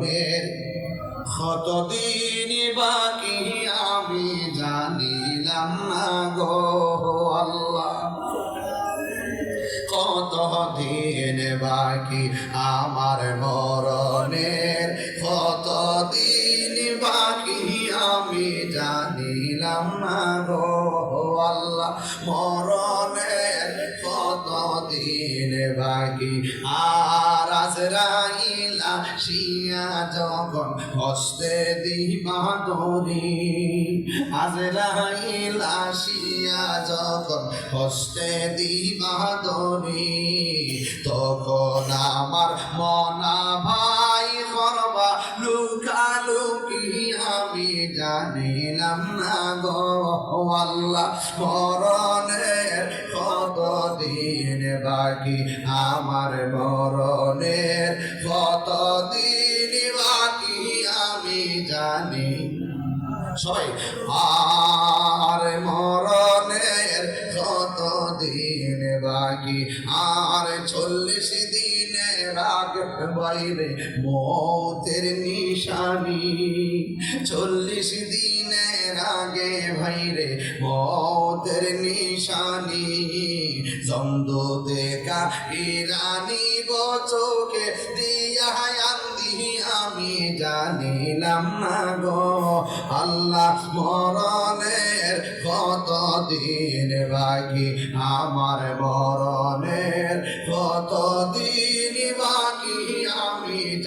মরণের কতদিন বাকি আমি জানিলাম না গো আল্লাহ। কত দিন বাকি আমার মরণের কত দিন বাকি আমি জানিলাম না গো আল্লাহ। মরণের কত দিন বাকি আর আজরাইলা শিয়া যখন হস্তে দিবা দরি আজরাইলা শিয়া যখন হস্তে দিবা দরি তখন আমার মনা ভাই করবা লুকালুকি আমি জানিলাম না গো, আল্লাহ দিন বাকি আমার মরণের কত দিন বাকি আমি জানি সবাই আর মরণের কত দিন বাকি? আর চল্লিশ দিনের আগে বাইরে মতের নিশানি। চল্লিশ দিনের ভাইরে মতের নিশানি। জন্দ দেখা ইরানি বচকে দিয়া আমি, জানিলাম না গো। আল্লাহ মরণের কত দিন বাকি, আমার মরণের কত দিন